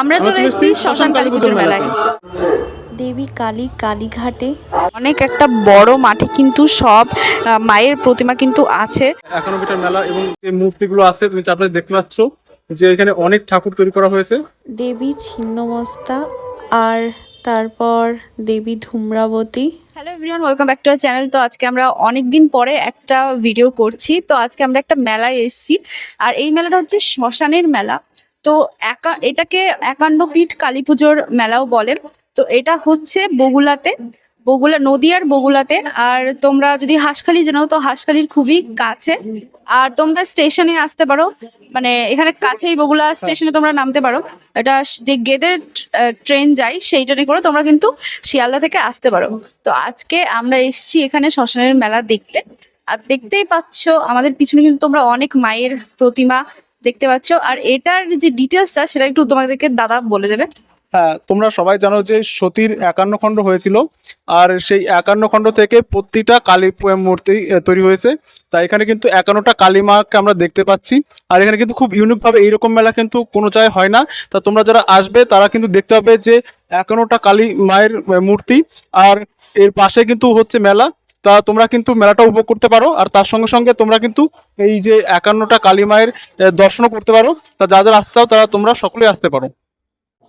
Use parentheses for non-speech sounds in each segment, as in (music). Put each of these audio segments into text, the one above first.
আমরা চলে এসেছি শ্মশান কালী পুজোর মেলায়। দেবী কালী কালীঘাটে। অনেক একটা বড় মাঠে কিন্তু সব মায়ের প্রতিমা কিন্তু আছে। একান্ন মিটার মেলা এবং যে মূর্তিগুলো আছে তুমি চারপাশে দেখতে পাচ্ছ যে এখানে অনেক ঠাকুর তৈরি করা হয়েছে। দেবী ছিন্নমস্তা আর তারপর Devi Dhumavati. Hello everyone welcome back to our channel তো আজকে আমরা অনেক দিন পরে একটা ভিডিও করছি। তো আজকে আমরা একটা মেলায় এসেছি। আর এই মেলাটা হচ্ছে শ্মশানের মেলা। তো একা, এটাকে একান্ন পীঠ কালী পুজোর মেলাও বলে। তো এটা হচ্ছে বগুলাতে, বগুলা, নদীয়ার বগুলাতে। আর তোমরা যদি হাঁসখালি জানো তো হাঁসখালির খুবই কাছে। আর তোমরা স্টেশনে আসতে পারো। মানে এখানে কাছেই বগুলা স্টেশনে তোমরা নামতে পারো। এটা যে গেদের ট্রেন যায়, সেই ট্রেনে করে তোমরা কিন্তু শিয়ালদা থেকে আসতে পারো। তো আজকে আমরা এসছি এখানে শ্মশানের মেলা দেখতে। আর দেখতেই পাচ্ছ, আমাদের পিছনে কিন্তু তোমরা অনেক মায়ের প্রতিমা দেখতে পাচ্ছ। আর এটার যে ডিটেলসটা সেটা একটু তোমাদেরকে দাদা বলে দেবে। হ্যাঁ তোমরা সবাই জানো যে সতীর একান্ন খণ্ড হয়েছিল। আর সেই একান্ন খণ্ড থেকে প্রতিটা কালী মূর্তি তৈরি হয়েছে। তাই এখানে কিন্তু একান্নটা কালী মাকে আমরা দেখতে পাচ্ছি। আর এখানে কিন্তু খুব ইউনিকভাবে এইরকম মেলা কিন্তু কোনো জায়গায় হয় না। তা তোমরা যারা আসবে, তারা কিন্তু দেখতে পাবে যে একান্নটা কালী মায়ের মূর্তি। আর এর পাশে কিন্তু হচ্ছে মেলা। তা তোমরা কিন্তু মেলাটা উপভোগ করতে পারো। আর তার সঙ্গে সঙ্গে তোমরা কিন্তু এই যে একান্নটা কালী মায়ের দর্শনও করতে পারো। তা যা যারা আসতে চাও তারা তোমরা সকলেই আসতে পারো।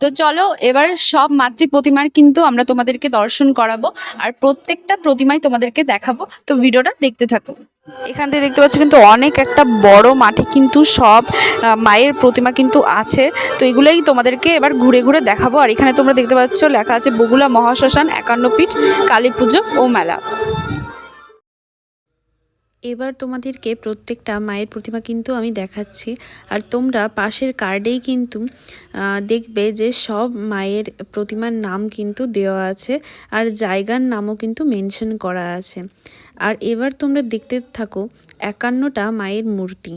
তো চলো, এবার সব মাতৃ প্রতিমার কিন্তু আমরা তোমাদেরকে দর্শন করাবো। আর প্রত্যেকটা প্রতিমাই তোমাদেরকে দেখাবো। তো ভিডিওটা দেখতে থাকো। এখান থেকে দেখতে পাচ্ছ কিন্তু অনেক একটা বড় মাঠে কিন্তু সব মায়ের প্রতিমা কিন্তু আছে। তো এগুলোই তোমাদেরকে এবার ঘুরে ঘুরে দেখাবো। আর এখানে তোমরা দেখতে পাচ্ছ লেখা আছে বগুলা মহাশ্মশান একান্ন পীঠ কালী পুজো ও মেলা। এবার তোমাদেরকে প্রত্যেকটা মায়ের প্রতিমা কিন্তু আমি দেখাচ্ছি। আর তোমরা পাশের কার্ডেই কিন্তু দেখবে যে সব মায়ের প্রতিমার নাম কিন্তু দেওয়া আছে আর জায়গার নামও কিন্তু মেনশন করা আছে। আর এবার তোমরা দেখতে থাকো একান্নটা মায়ের মূর্তি।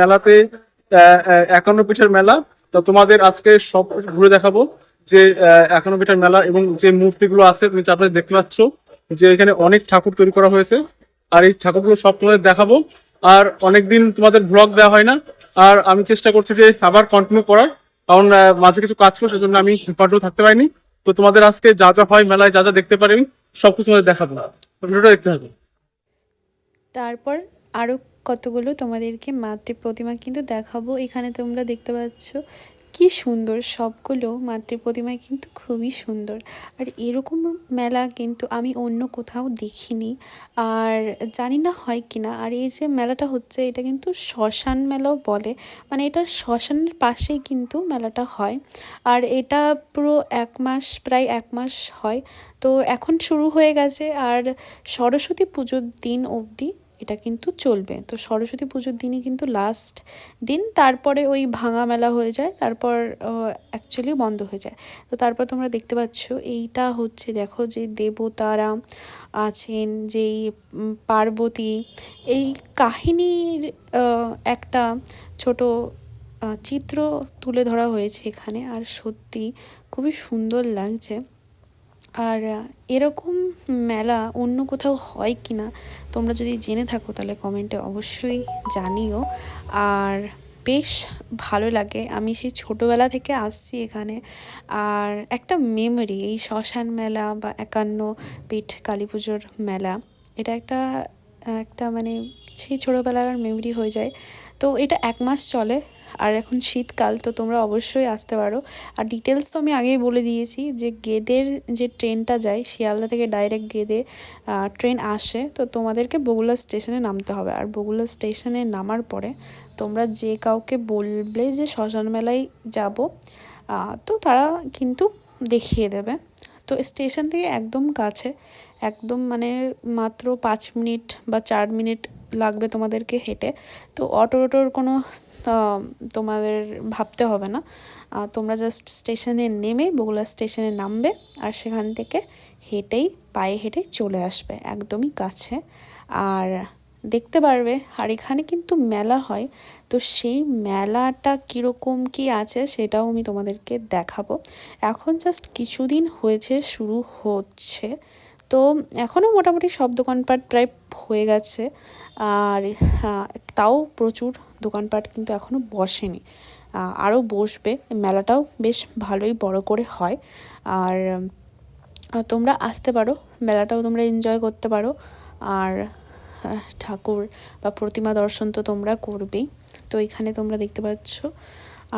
মেলাতে একান্ন পিঠের মেলা। তো তোমাদের আজকে সব ঘুরে দেখাবো যে একান্ন পিঠের মেলা এবং যে মূর্তিগুলো আছে, তুমি চারপাশে দেখতে পাচ্ছ যে এখানে অনেক ঠাকুর তৈরি করা হয়েছে। আর এই ঠাকুরগুলো সব তোমাদের দেখাবো। আর অনেকদিন তোমাদের ব্লগ দেওয়া হয় না। আর আমি চেষ্টা করছি যে আবার কন্টিনিউ করার। কারণ মাঝে কিছু কাজ করো সেজন্য আমি কন্টিনিউ থাকতে পারিনি। তো তোমাদের আজকে যা যা হয় মেলায়, যা যা দেখতে পারি আমি সবকিছু তোমাদের দেখাবো। ভিডিওটা দেখতে হবে তারপর আরও কতগুলো তোমাদেরকে মাতৃ প্রতিমা কিন্তু দেখাবো। এখানে তোমরা দেখতে পাচ্ছ কি সুন্দর, সবগুলো মাতৃ প্রতিমা কিন্তু খুবই সুন্দর। আর এরকম মেলা কিন্তু আমি অন্য কোথাও দেখিনি। আর জানি না হয় কি না আর এই যে মেলাটা হচ্ছে, এটা কিন্তু শ্মশান মেলাও বলে। মানে এটা শ্মশানের পাশেই কিন্তু মেলাটা হয়। আর এটা পুরো এক মাস, প্রায় এক মাস হয়। তো এখন শুরু হয়ে গেছে, আর সরস্বতী পুজোর দিন অবধি এটা কিন্তু চলবে। তো সরস্বতী পুজোর দিনই কিন্তু লাস্ট দিন। তারপরে ওই ভাঙা মেলা হয়ে যায়, তারপর অ্যাকচুয়ালি বন্ধ হয়ে যায়। তো তারপর তোমরা দেখতে পাচ্ছ, এইটা হচ্ছে দেখো যে দেবতারা আছেন, যেই পার্বতী। এই কাহিনীর একটা ছোট চিত্র তুলে ধরা হয়েছে এখানে। আর সত্যি খুবই সুন্দর লাগছে। আর এরকম মেলা অন্য কোথাও হয় কি না, তোমরা যদি জেনে থাকো তাহলে কমেন্টে অবশ্যই জানিও। আর, বেশ ভালো লাগে। আমি সেই ছোটোবেলা থেকে আসছি এখানে। আর, একটা মেমরি এই শ্মশান মেলা বা একান্ন পিঠ কালী পুজোর মেলা, এটা একটা একটা মানে সেই ছোটোবেলার মেমরি হয়ে যায়। তো এটা এক মাস চলে। আর এখন শীতকাল, তো তোমরা অবশ্যই আসতে পারো। আর ডিটেলস তো আমি আগেই বলে দিয়েছি যে গেদের যে ট্রেনটা যায়, শিয়ালদা থেকে ডাইরেক্ট গেদে ট্রেন আসে। তো তোমাদেরকে বগুলা স্টেশনে নামতে হবে। আর বগুলা স্টেশনে নামার পরে তোমরা যে কাউকে বলবে যে শ্মশান মেলায় যাব তো তারা কিন্তু দেখিয়ে দেবে। তো স্টেশন থেকে একদম কাছে একদম মানে মাত্র পাঁচ মিনিট বা চার মিনিট লাগবে তোমাদেরকে হেঁটে। তো অটো অটোর কোনো তোমাদের ভাবতে হবে না। তোমরা জাস্ট স্টেশনে নেমে বগুলা স্টেশনে নামবে আর সেখান থেকে হেঁটেই, পায়ে হেঁটে চলে আসবে একদমই কাছে। আর দেখতে পারবে, আর এখানে কিন্তু মেলা হয়। তো সেই মেলাটা কীরকম কি আছে সেটাও আমি তোমাদেরকে দেখাবো। এখন জাস্ট কিছুদিন হয়েছে, শুরু হচ্ছে। তো এখনও মোটামুটি সব দোকানপাট প্রায় হয়ে গেছে। আর তাও প্রচুর দোকানপাট কিন্তু এখনও বসেনি। আরও বসবে। মেলাটাও বেশ ভালোই বড় করে হয়। আর তোমরা আসতে পারো। মেলাটাও তোমরা এনজয় করতে পারো। আর ঠাকুর বা প্রতিমা দর্শন তো তোমরা করবেই। তো এখানে তোমরা দেখতে পাচ্ছ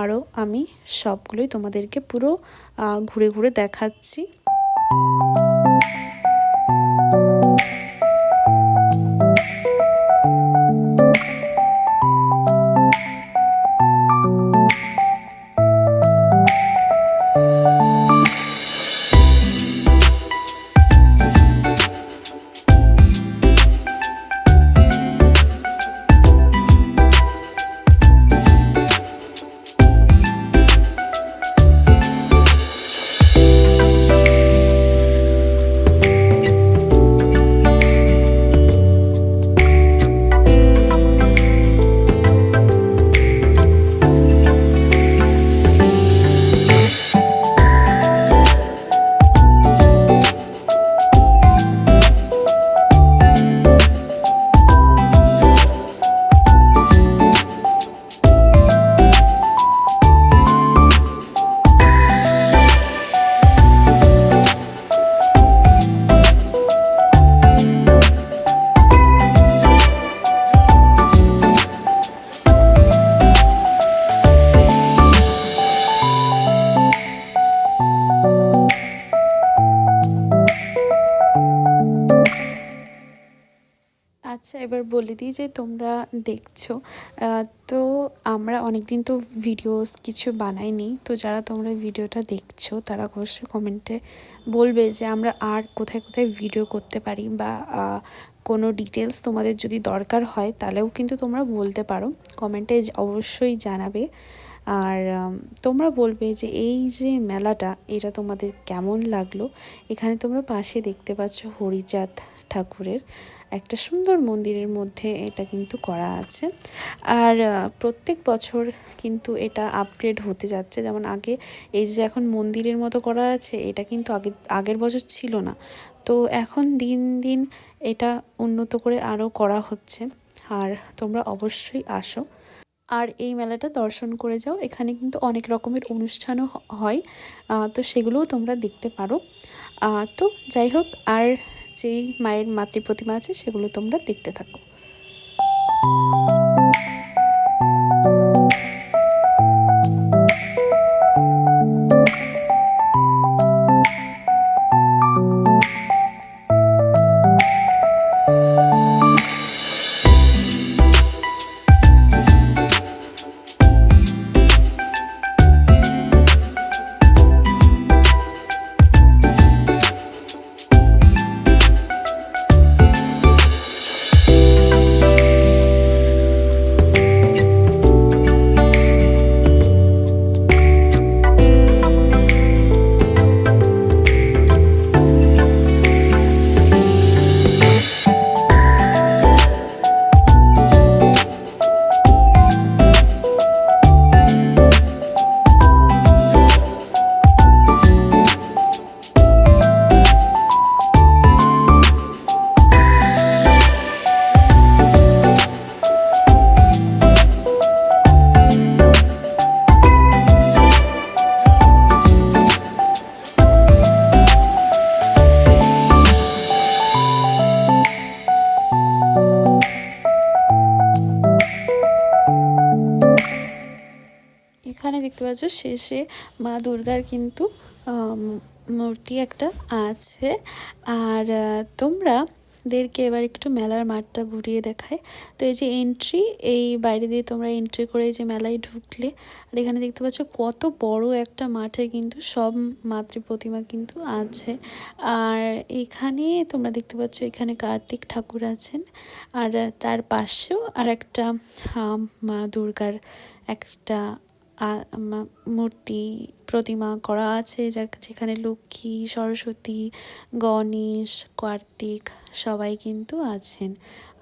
আরও আমি সবগুলোই তোমাদেরকে পুরো ঘুরে ঘুরে দেখাচ্ছি। you আচ্ছা এবার বলে দিই যে তোমরা দেখছ তো আমরা অনেক দিন তো ভিডিওস কিছু বানাইনি, তো যারা তোমরা ভিডিওটা দেখছ, তারা অবশ্যই কমেন্টে বলবে যে আমরা আর কোথায় কোথায় ভিডিও করতে পারি বা কোনো ডিটেলস তোমাদের যদি দরকার হয়, তাহলেও কিন্তু তোমরা বলতে পারো কমেন্টে অবশ্যই জানাবে। আর তোমরা বলবে যে এই যে মেলাটা, এটা তোমাদের কেমন লাগল? এখানে তোমরা পাশে দেখতে পাচ্ছ হরিচাঁদ ঠাকুরের একটা সুন্দর মন্দিরের মধ্যে এটা কিন্তু করা আছে। আর প্রত্যেক বছর কিন্তু এটা আপগ্রেড হতে যাচ্ছে। যেমন আগে এই যে এখন মন্দিরের মতো করা আছে, এটা কিন্তু আগে, আগের বছর ছিল না। তো এখন দিন দিন এটা উন্নত করে আরও করা হচ্ছে। আর তোমরা অবশ্যই আসো। আর এই মেলাটা দর্শন করে যাও। এখানে কিন্তু অনেক রকমের অনুষ্ঠানও হয়। তো সেগুলোও তোমরা দেখতে পারো। তো যাই হোক, আর যেই মায়ের মাতৃ প্রতিমা আছে সেগুলো তোমরা দেখতে থাকো। পাচ্ছ শেষে মা দুর্গার কিন্তু মূর্তি একটা আছে। আর তোমরা দেরকে এবার একটু মেলার মাঠটা ঘুরিয়ে দেখায় তো এই যে এন্ট্রি এই বাইরে দিয়ে তোমরা এন্ট্রি করে এই যে মেলায় ঢুকলে, আর এখানে দেখতে পাচ্ছ কত বড় একটা মাঠে কিন্তু সব মাতৃ প্রতিমা কিন্তু আছে। আর এখানে তোমরা দেখতে পাচ্ছ এখানে কার্তিক ঠাকুর আছেন, আর তার পাশেও আর একটা মা দুর্গার একটা মূর্তি প্রতিমা করা আছে যা- যেখানে লক্ষ্মী, সরস্বতী, গণেশ, কার্তিক সবাই কিন্তু আছেন।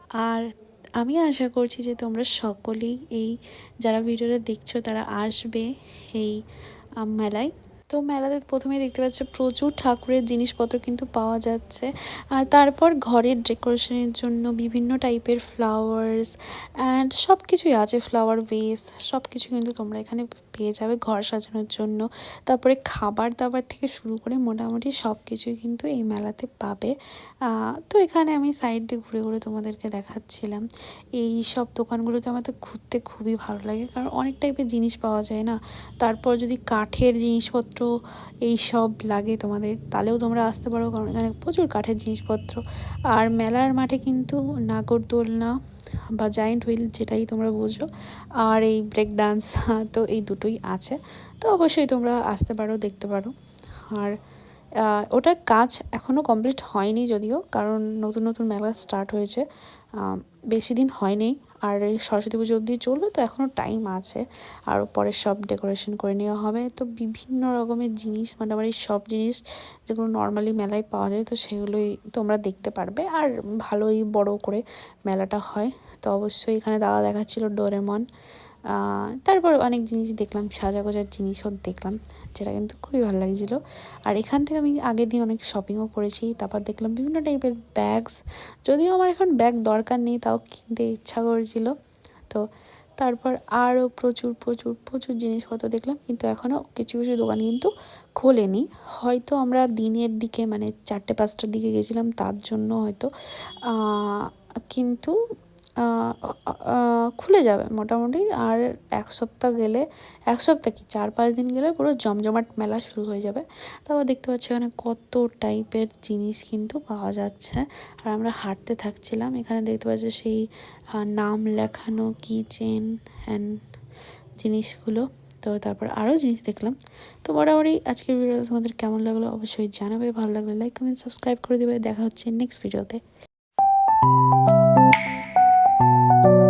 আর আমি আশা করছি যে তোমরা সকলেই এই, যারা ভিডিওটা দেখছ তারা আসবে এই মেলায়। তো মেলাতে প্রথমে দেখতে পাচ্ছ প্রচুর ঠাকুরের জিনিসপত্র কিন্তু পাওয়া যাচ্ছে। আর তারপর ঘরের ডেকোরেশনের জন্য বিভিন্ন টাইপের ফ্লাওয়ার্স অ্যান্ড সব কিছুই আছে, ফ্লাওয়ার ভেস সব কিছু কিন্তু তোমরা এখানে পেয়ে যাবে ঘর সাজানোর জন্য। তারপরে খাবার দাবার থেকে শুরু করে মোটামুটি সব কিছুই কিন্তু এই মেলাতে পাবে। তো এখানে আমি সাইড দিয়ে ঘুরে ঘুরে তোমাদেরকে দেখাচ্ছিলাম। এই সব দোকানগুলোতে আমার তো ঘুরতে খুবই ভালো লাগে, কারণ অনেক টাইপের জিনিস পাওয়া যায় না। তারপর যদি কাঠের জিনিসপত্র এই সব লাগে তোমাদের, তাহলেও তোমরা আসতে পারো, কারণ এখানে প্রচুর কাঠের জিনিসপত্র। আর মেলার মাঠে কিন্তু নাগরদোলনা বা জায়েন্ট হুইল যেটাই তোমরা বুঝো, আর এই ব্রেক ডান্স (laughs) তো এই দুটোই আছে। তো অবশ্যই তোমরা আসতে পারো, দেখতে পারো। আর ওটার কাজ এখনও কমপ্লিট হয়নি যদিও, কারণ নতুন নতুন মেলা স্টার্ট হয়েছে। বেশি দিন হয়নি। আর এই সরস্বতী পুজো অবধি চলবে, তো এখনও টাইম আছে। আর পরে সব ডেকোরেশন করে নেওয়া হবে। তো বিভিন্ন রকমের জিনিস, মোটামুটি সব জিনিস যেগুলো নর্মালি মেলায় পাওয়া যায়, তো সেগুলোই তোমরা দেখতে পারবে। আর ভালোই বড় করে মেলাটা হয়। তো অবশ্যই এখানে দাদা দেখাচ্ছিল ডোরেমন তারপর অনেক জিনিস দেখলাম সাজা গোজার জিনিসও দেখলাম, যেটা কিন্তু খুবই ভালো লাগছিল। আর এখান থেকে আমি আগের দিন অনেক শপিংও করেছি, তারপর দেখলাম বিভিন্ন টাইপের ব্যাগস যদিও আমার এখন ব্যাগ দরকার নেই, তাও কিনতে ইচ্ছা করেছিল। তো তারপর আরও প্রচুর প্রচুর প্রচুর জিনিসপত্র দেখলাম, কিন্তু এখনও কিছু কিছু দোকান কিন্তু খোলেনি। হয়তো আমরা দিনের দিকে মানে চারটে, পাঁচটার দিকে গেছিলাম, তার জন্য হয়তো কিন্তু খুলে যাবে মোটামুটি। আর এক সপ্তাহ গেলে, এক সপ্তাহ কি? চার, পাঁচ দিন গেলে পুরো জমজমাট মেলা শুরু হয়ে যাবে। তারপর দেখতে পাচ্ছি এখানে কত টাইপের জিনিস কিন্তু পাওয়া যাচ্ছে। আর আমরা হাঁটতে থাকছিলাম। এখানে দেখতে পাচ্ছি সেই নাম লেখানো কি চেন অ্যান্ড জিনিসগুলো। তো তারপর আরও জিনিস দেখলাম। তো মোটামুটি আজকের ভিডিওটা তোমাদের কেমন লাগল অবশ্যই জানাবে। ভালো লাগলে লাইক, কমেন্ট, সাবস্ক্রাইব করে দেবে। দেখা হচ্ছে নেক্সট ভিডিওতে। you